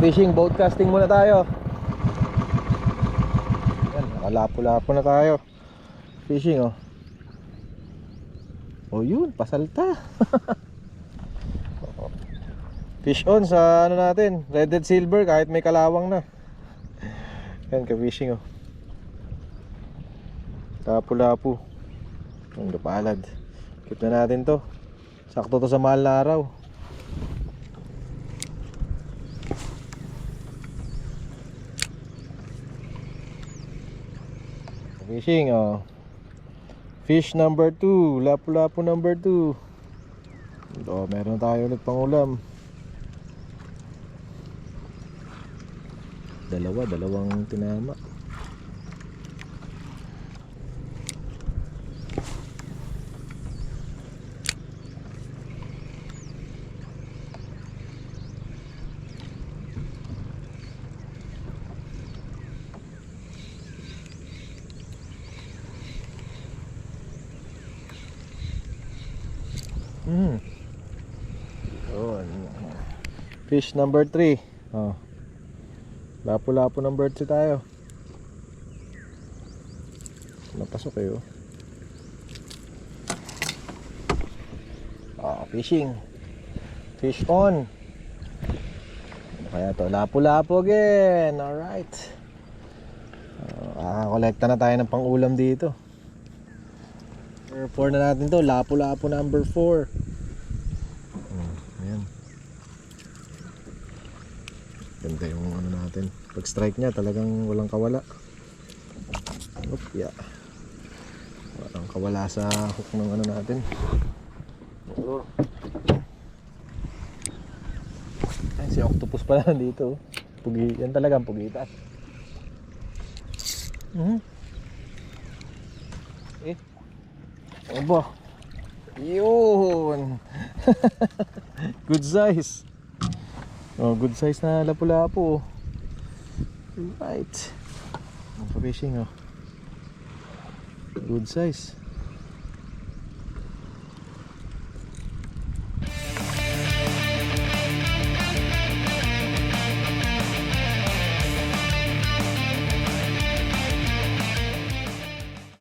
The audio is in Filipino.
fishing, boat casting muna tayo. Yan, nakalapo-lapo na tayo. Fishing oh. Oh yun, pasalta. Fish on sa ano natin, red silver kahit may kalawang na. Yan ka fishing oh. Lapu-lapu. Ang gapalad. Keep na natin to. Sakto to sa mahal na araw. Fishing, oh. Fish number 2, lapu-lapu number 2. Oh, meron tayo ulit pang ulam. Dalawa, dalawang tinama. Mm. Yun. Fish number 3. Oh. Lapu-lapu number 2 tayo. Napasok kayo. Ah, fishing. Fish on. Ano kaya to? Lapu-lapu again. Alright. Uh, kolekta na tayo ng pang-ulam dito. Number 4 na natin to. Lapu-lapu number 4. Hmm, ayan. Ganda yung ano natin. Pag strike niya talagang walang kawala. Oop, yeah. Walang kawala sa hook ng ano natin. Oo. Ay, si octopus pala oh. Pugi, yan talagang pugitas. Mhm. Eh. Aba. Yun. good size. Oh, good size na lapu-lapu. Right. Ang fishing oh. Good size.